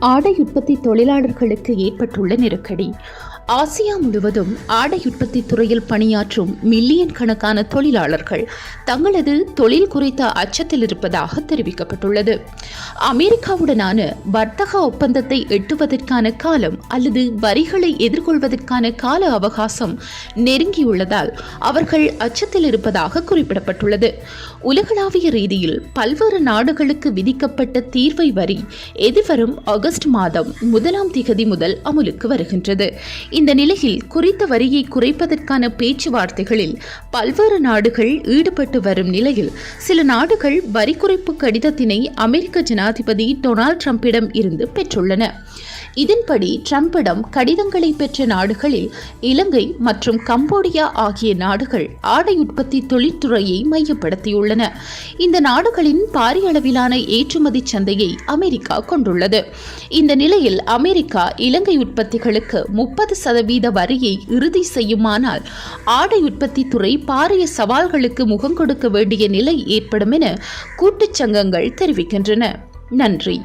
ஆடை உற்பத்தி தொழிலாளர்களுக்கு ஏற்பட்டுள்ள நெருக்கடி. ஆசியா முழுவதும் ஆடை உற்பத்தி துறையில் பணியாற்றும் மில்லியன் கணக்கான தொழிலாளர்கள் தங்களது தொழில் குறித்த அச்சத்தில் இருப்பதாக தெரிவிக்கப்பட்டுள்ளது. அமெரிக்காவுடனான வர்த்தக ஒப்பந்தத்தை எட்டுவதற்கான காலம் அல்லது வரிகளை எதிர்கொள்வதற்கான கால அவகாசம் நெருங்கியுள்ளதால் அவர்கள் அச்சத்தில் இருப்பதாக குறிப்பிடப்பட்டுள்ளது. உலகளாவிய ரீதியில் பல்வேறு நாடுகளுக்கு விதிக்கப்பட்ட தீர்வை வரி எதிர்வரும் ஆகஸ்ட் மாதம் முதலாம் திகதி முதல் அமுலுக்கு வருகின்றது. இந்த நிலையில் குறித்த வரியை குறைப்பதற்கான பேச்சுவார்த்தைகளில் பல்வேறு நாடுகள் ஈடுபட்டு வரும் நிலையில் சில நாடுகள் வரி குறைப்பு கடிதத்தினை அமெரிக்க ஜனாதிபதி டொனால்ட் ட்ரம்பிடம் இருந்து பெற்றுள்ளன. இதன்படி ட்ரம்பிடம் கடிதங்களை பெற்ற நாடுகளில் இலங்கை மற்றும் கம்போடியா ஆகிய நாடுகள் ஆடை உற்பத்தி தொழில்துறையை மையப்படுத்தியுள்ளன. இந்த நாடுகளின் பாரிய அளவிலான ஏற்றுமதி சந்தையை அமெரிக்கா கொண்டுள்ளது. இந்த நிலையில் அமெரிக்கா இலங்கை உற்பத்திகளுக்கு முப்பது சதவீத வரியை இறுதி செய்யுமானால் ஆடை உற்பத்தி துறை பாரிய சவால்களுக்கு முகம் கொடுக்க வேண்டிய நிலை ஏற்படும் என கூட்டுச் சங்கங்கள் தெரிவிக்கின்றன. நன்றி.